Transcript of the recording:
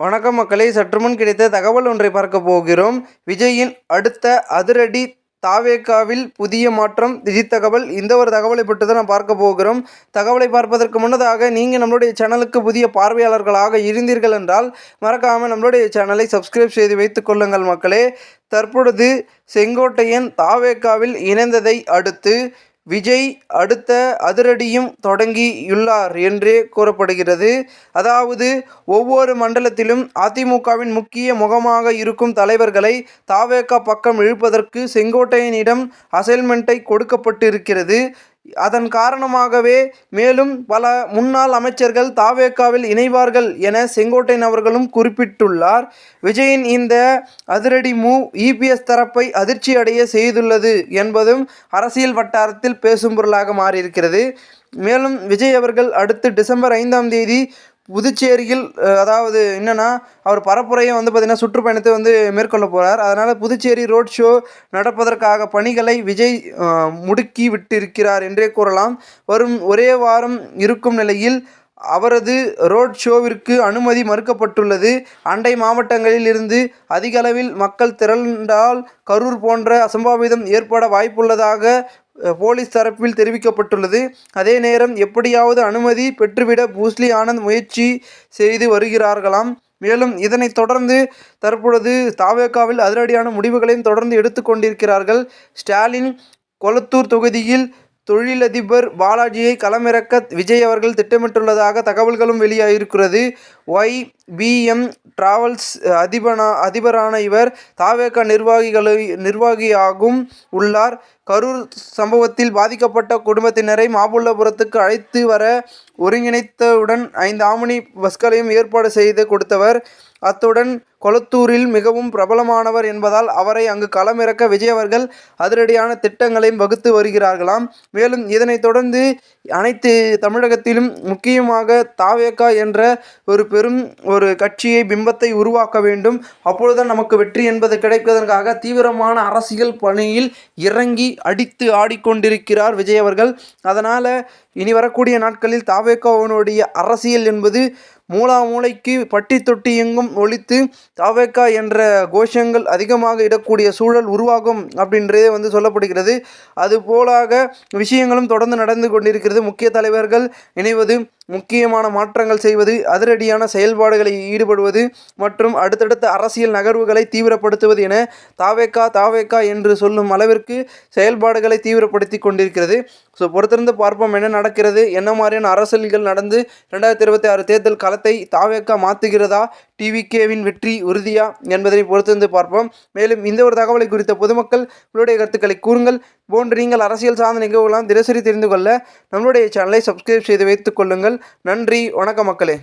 வணக்கம் மக்களே சற்றுமுன் கிடைத்த தகவல் ஒன்றை பார்க்க போகிறோம். விஜயின் அடுத்த அதிரடி தாவேக்காவில் புதிய மாற்றம் திடீர் தகவல். இந்த ஒரு தகவலை பற்றி தான் நான் பார்க்க போகிறோம். தகவலை பார்ப்பதற்கு முன்னதாக நீங்கள் நம்மளுடைய சேனலுக்கு புதிய பார்வையாளர்களாக இருந்தீர்கள் என்றால் மறக்காமல் நம்மளுடைய சேனலை சப்ஸ்கிரைப் செய்து வைத்துக் கொள்ளுங்கள் மக்களே. தற்பொழுது செங்கோட்டையன் தாவேக்காவில் இணைந்ததை அடுத்து விஜய் அடுத்த அதிரடியும் தொடங்கியுள்ளார் என்றே கூறப்படுகிறது. அதாவது ஒவ்வொரு மண்டலத்திலும் அதிமுகவின் முக்கிய முகமாக இருக்கும் தலைவர்களை தாவேகா பக்கம் இழுப்பதற்கு செங்கோட்டையனிடம் அசைன்மெண்ட்டை கொடுக்கப்பட்டிருக்கிறது. அதன் காரணமாகவே மேலும் பல முன்னாள் அமைச்சர்கள் தாவேக்காவில் இணைவார்கள் என செங்கோட்டையன் அவர்களும் குறிப்பிட்டுள்ளார். விஜயின் இந்த அதிரடி மூவ் இபிஎஸ் தரப்பை அதிர்ச்சி அடைய செய்துள்ளது என்பதும் அரசியல் வட்டாரத்தில் பேசும் பொருளாக மாறியிருக்கிறது. மேலும் விஜய் அவர்கள் அடுத்து டிசம்பர் ஐந்தாம் தேதி புதுச்சேரியில் அதாவது என்னென்னா அவர் பரப்புரையை வந்து பார்த்திங்கன்னா சுற்றுப்பயணத்தை வந்து மேற்கொள்ள போகிறார் அதனால் புதுச்சேரி ரோட் ஷோ நடப்பதற்காக பணிகளை விஜய் முடுக்கி விட்டிருக்கிறார் என்றே கூறலாம். வரும் ஒரே வாரம் இருக்கும் நிலையில் அவரது ரோட் ஷோவிற்கு அனுமதி மறுக்கப்பட்டுள்ளது. அண்டை மாவட்டங்களில் இருந்து அதிகளவில் மக்கள் திரண்டால் கரூர் போன்ற அசம்பாவிதம் ஏற்பட வாய்ப்புள்ளதாக போலீஸ் தரப்பில் தெரிவிக்கப்பட்டுள்ளது. அதே நேரம் எப்படியாவது அனுமதி பெற்றுவிட பூஸ்லி ஆனந்த் முயற்சி செய்து வருகிறார்களாம். மேலும் இதனைத் தொடர்ந்து தற்பொழுது தாவேக்காவில் அதிரடியான முடிவுகளையும் தொடர்ந்து எடுத்துக்கொண்டிருக்கிறார்கள் ஸ்டாலின் கொளத்தூர் தொகுதியில் தொழிலதிபர் பாலாஜியை களமிறக்க விஜய் அவர்கள் திட்டமிட்டுள்ளதாக தகவல்களும் வெளியாகியிருக்கிறது ஒய். பிஎம் டிராவல்ஸ் அதிபனா அதிபரான இவர் தாவேக நிர்வாகிகளை நிர்வாகியாகவும் உள்ளார். கரூர் சம்பவத்தில் பாதிக்கப்பட்ட குடும்பத்தினரை மாமல்லபுரத்துக்கு அழைத்து வர ஒருங்கிணைத்தவுடன் ஐந்து ஆமணி பஸ்களையும் ஏற்பாடு செய்து கொடுத்தவர். அத்துடன் கொளத்தூரில் மிகவும் பிரபலமானவர் என்பதால் அவரை அங்கு களமிறக்க விஜய் அவர்கள் அதிரடியான திட்டங்களையும் வகுத்து வருகிறார்களாம். மேலும் இதனைத் தொடர்ந்து அனைத்து தமிழகத்திலும் முக்கியமாக தாவேக்கா என்ற ஒரு பெரும் ஒரு கட்சியை பிம்பத்தை உருவாக்க வேண்டும். அப்பொழுதுதான் நமக்கு வெற்றி என்பது கிடைப்பதற்காக தீவிரமான அரசியல் பணியில் இறங்கி அடித்து ஆடிக்கொண்டிருக்கிறார் விஜய் அவர்கள் அதனால் இனி வரக்கூடிய நாட்களில் தாவேக்காவினுடைய அரசியல் என்பது மூலா மூளைக்கு பட்டி தொட்டி எங்கும் ஒழித்து தாவேக்கா என்ற கோஷங்கள் அதிகமாக இடக்கூடிய சூழல் உருவாகும் அப்படின்றதே வந்து சொல்லப்படுகிறது. அது போலாக விஷயங்களும் தொடர்ந்து நடந்து கொண்டிருக்கிறது. முக்கிய தலைவர்கள் இணைவது முக்கியமான மாற்றங்கள் செய்வது அதிரடியான செயல்பாடுகளில் ஈடுபடுவது மற்றும் அடுத்தடுத்த அரசியல் நகர்வுகளை தீவிரப்படுத்துவது என தாவேக்கா தாவேக்கா என்று சொல்லும் அளவிற்கு செயல்பாடுகளை தீவிரப்படுத்தி கொண்டிருக்கிறது. ஸோ பொறுத்திருந்து பார்ப்போம் என்ன நடக்கிறது. என்ன மாதிரியான அரசியல்கள் நடந்து ரெண்டாயிரத்தி இருபத்தி ஆறு தேர்தல் களத்தை தாவேக்கா மாற்றுகிறதா டிவிகேவின் வெற்றி உறுதியா என்பதனை பொறுத்திருந்து பார்ப்போம். மேலும் இந்த ஒரு தகவலை குறித்த பொதுமக்கள் உங்களுடைய கருத்துக்களை கூறுங்கள். போன்று நீங்கள் அரசியல் சார்ந்த நிகழ்வுகளாம் தினசரி தெரிந்து கொள்ள நம்மளுடைய சேனலை சப்ஸ்கிரைப் செய்து வைத்துக் கொள்ளுங்கள். நன்றி வணக்க மக்களே.